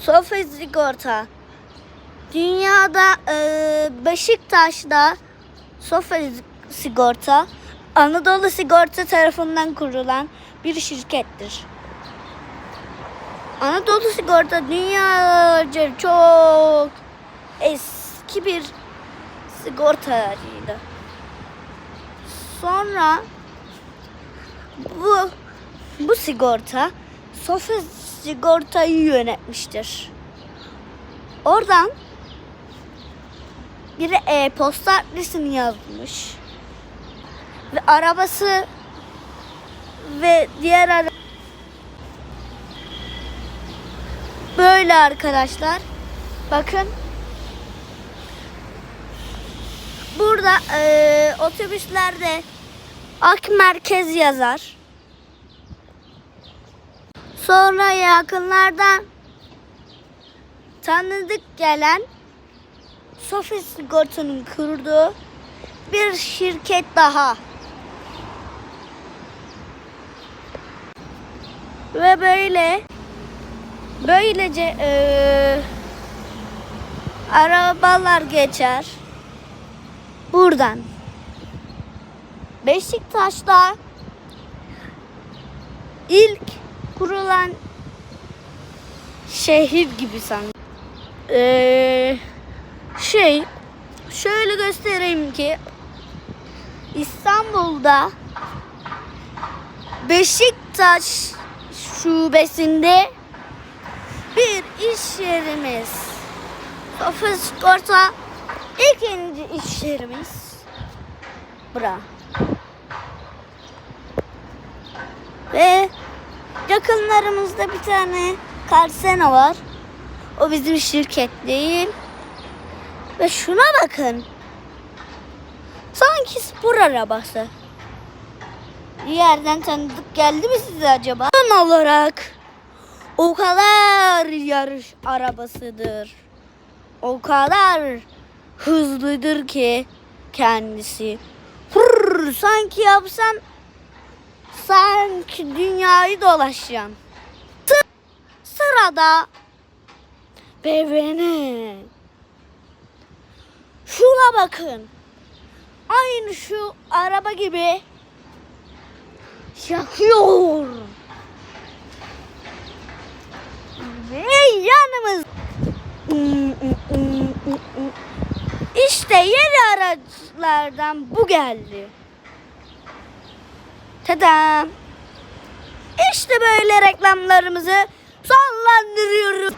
Sofi Sigorta. Dünyada e, Beşiktaş'ta Sofi Sigorta Anadolu Sigorta tarafından kurulan bir şirkettir. Anadolu Sigorta dünyaca çok eski bir sigortacıydı. Sonra bu bu sigorta Sofi sigortayı yönetmiştir. Oradan biri e-posta adresini yazmış. Ve arabası ve diğer ara böyle arkadaşlar. Bakın. Burada e, otobüslerde Ak Merkez yazar. Sonra yakınlardan tanıdık gelen Sofi Sigorta'nın kurduğu bir şirket daha. Ve böyle böylece eee, arabalar geçer buradan. Beşiktaş'ta ilk kurulan şehir gibi sanki. Ee, şey şöyle göstereyim ki İstanbul'da Beşiktaş şubesinde bir iş yerimiz. Sofi Sigorta ikinci iş yerimiz. Bura. Ve yakınlarımızda bir tane Karsena var. O bizim şirket değil. Ve şuna bakın. Sanki spor arabası. Bir yerden tanıdık geldi mi size acaba? Tam olarak o kadar yarış arabasıdır. O kadar hızlıdır ki kendisi. Hırr, sanki yapsan sanki dünyayı dolaşacaksın. Sı- Sırada BVN. Şuna bakın. Aynı şu araba gibi yakıyor. Ve yanımız işte yeni araçlardan bu geldi. Tadam. İşte böyle reklamlarımızı sonlandırıyoruz.